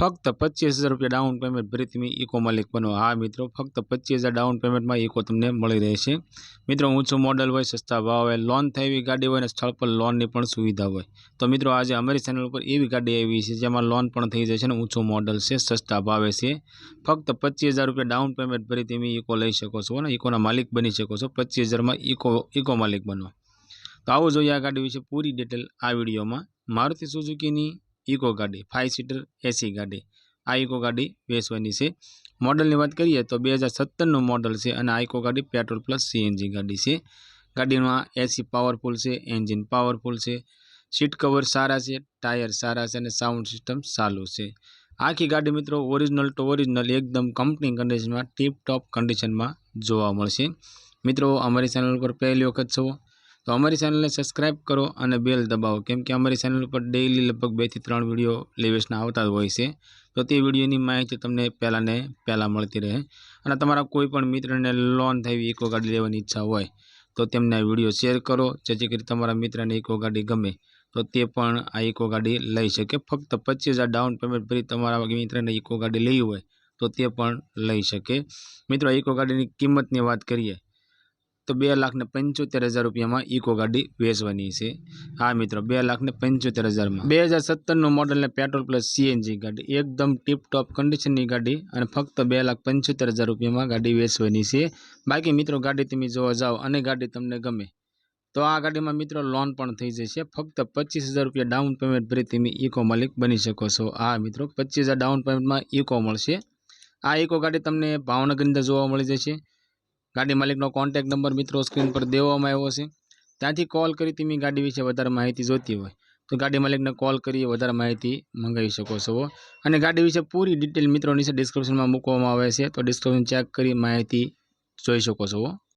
ફક્ત પચીસ હજાર રૂપિયા ડાઉન પેમેન્ટ ભરી તમે ઇકો માલિક બનો. હા મિત્રો, ફક્ત પચીસ હજાર ડાઉન પેમેન્ટમાં ઇકો તમને મળી રહેશે. મિત્રો ઊંચું મોડલ હોય સસ્તા ભાવ. હોય લોન થઈ ગાડી હોય અને સ્થળ પર લોનની પણ સુવિધા હોય. તો મિત્રો, આજે અમારી ચેનલ ઉપર એવી ગાડી આવી છે જેમાં લોન પણ થઈ જશે અને ઊંચું મોડલ છે, સસ્તા ભાવે છે. ફક્ત પચીસ હજાર રૂપિયા ડાઉન પેમેન્ટ ભરી તમે ઇકો લઈ શકો છો અને ઇકોના માલિક બની શકો છો. પચીસ હજારમાં ઇકો ઇકો માલિક બનો. તો આવો જોઈએ આ ગાડી વિશે પૂરી ડિટેલ આ વિડીયોમાં. મારુતિ સુઝુકીની ઇકો ગાડી ફાઇવ સીટર એસી ગાડી. આ ઇકો ગાડી વેચવાની છે. મોડલની વાત કરીએ તો બે હજાર સત્તરનું મોડલ છે અને આ ઇકો ગાડી પેટ્રોલ પ્લસ સીએનજી ગાડી છે. ગાડીમાં એસી પાવરફુલ છે એન્જિન પાવરફુલ છે સીટ કવર સારા છે ટાયર સારા છે અને સાઉન્ડ સિસ્ટમ સારું છે. આખી ગાડી મિત્રો ઓરિજિનલ ટુ ઓરિજિનલ એકદમ કંપની કન્ડિશનમાં ટીપ ટોપ કન્ડિશનમાં જોવા મળશે. મિત્રો અમારી ચેનલ ઉપર પહેલી વખત છો તો અમારી ચેનલને સબસ્ક્રાઈબ કરો અને બેલ દબાવો. કેમ કે અમારી ચેનલ ઉપર ડેઈલી લગભગ બેથી ત્રણ વીડિયો લેવેસના આવતા હોય છે. તો તે વિડીયોની માહિતી તમને પહેલાંને પહેલાં મળતી રહે. અને તમારા કોઈ પણ મિત્રને લોન થવી ઇકો ગાડી લેવાની ઈચ્છા હોય, તો તેમને આ વીડિયો શેર કરો. જેથી કરી તમારા મિત્રને ઇકો ગાડી ગમે, તો તે પણ આ ઇકો ગાડી લઈ શકે. ફક્ત પચીસ ડાઉન પેમેન્ટ ભરી તમારા મિત્રને ઇકો ગાડી લેવી હોય, તો તે પણ લઈ શકે. મિત્રો ઇકો ગાડીની કિંમતની વાત કરીએ તો બે લાખ ને પંચોતેર હજાર રૂપિયામાં ઇકો ગાડી વેચવાની છે. હા મિત્રો, બે લાખ ને પંચોતેર હજારમાં. બે હજાર સત્તરનું મોડલ ને પેટ્રોલ પ્લસ સીએનજી ગાડી. એકદમ ટીપ ટોપ કન્ડિશનની ગાડી અને ફક્ત બે લાખ પંચોતેર હજાર રૂપિયામાં ગાડી વેચવાની છે. બાકી મિત્રો, ગાડી તમે જોવા જાઓ, અને ગાડી તમને ગમે, તો આ ગાડીમાં મિત્રો લોન પણ થઈ જશે. ફક્ત પચીસ હજાર રૂપિયા ડાઉન પેમેન્ટ ભરી તમે ઇકો માલિક બની શકો છો. આ મિત્રો, પચીસ હજાર ડાઉન પેમેન્ટમાં ઇકો મળશે. આ ઇકો ગાડી તમને ભાવનગરની અંદર જોવા મળી જશે. ગાડી માલિકનો કોન્ટેક્ટ નંબર મિત્રો સ્ક્રીન પર દેવામાં આવ્યો છે. ત્યાંથી કોલ કરી તમે ગાડી વિશે વધારે માહિતી જોઈતી હોય તો ગાડી માલિકને કોલ કરી વધારે માહિતી મંગાવી શકો છો અને ગાડી વિશે પૂરી ડિટેલ મિત્રો નીચે ડિસ્ક્રિપ્શનમાં મૂકવામાં આવે છે તો ડિસ્ક્રિપ્શન ચેક કરી માહિતી જોઈ શકો છો